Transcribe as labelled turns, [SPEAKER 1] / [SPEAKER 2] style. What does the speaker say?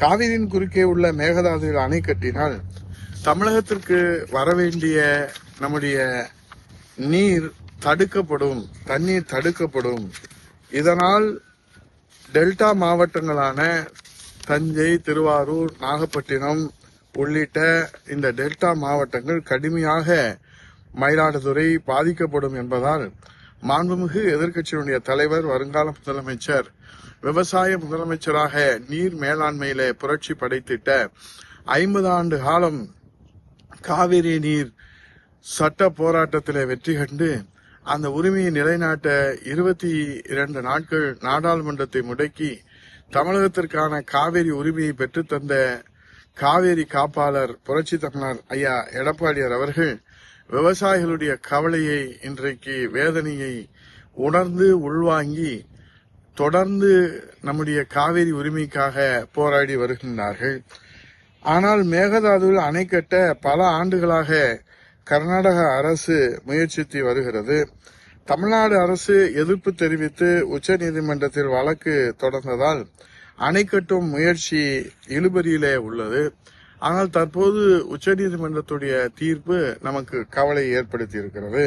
[SPEAKER 1] காவிரியின் குறுக்கே உள்ள மேகதாதுவில் அணை கட்டினால் தமிழகத்திற்கு வரவேண்டிய நம்முடைய நீர் தடுக்கப்படும் தண்ணீர் தடுக்கப்படும். இதனால் டெல்டா மாவட்டங்களான தஞ்சை திருவாரூர் நாகப்பட்டினம் உள்ளிட்ட இந்த டெல்டா மாவட்டங்கள் கடுமையாக மயிலாடுதுறை பாதிக்கப்படும் என்பதால் மாண்புமிகு எதிர்க்கட்சியினுடைய தலைவர் வருங்கால முதலமைச்சர் விவசாய முதலமைச்சராக நீர் மேலாண்மையில புரட்சி படைத்திட்ட ஐம்பது ஆண்டு காலம் காவிரி நீர் சட்ட போராட்டத்தில் வெற்றி கண்டு அந்த உரிமையை நிலைநாட்ட இருபத்தி இரண்டு நாட்கள் நாடாளுமன்றத்தை முடக்கி தமிழகத்திற்கான காவிரி உரிமையை பெற்றுத்தந்த காவேரி காப்பாளர் புரட்சி தமிழர் ஐயா எடப்பாடியார் அவர்கள் விவசாயிகளுடைய கவலையை இன்றைக்கு வேதனையை உணர்ந்து உள்வாங்கி தொடர்ந்து நம்முடைய காவேரி உரிமைக்காக போராடி வருகின்றார்கள். ஆனால் மேகதாதுவில் அணை கட்ட பல ஆண்டுகளாக கர்நாடக அரசு முயற்சித்து வருகிறது. தமிழ்நாடு அரசு எதிர்ப்பு தெரிவித்து உச்சநீதிமன்றத்தில் வழக்கு தொடர்ந்ததால் அணை கட்டும் முயற்சி இழுபறியிலே உள்ளது. ஆனால் தற்போது உச்சநீதிமன்றத்துடைய தீர்ப்பு நமக்கு கவலை ஏற்படுத்தி இருக்கிறது.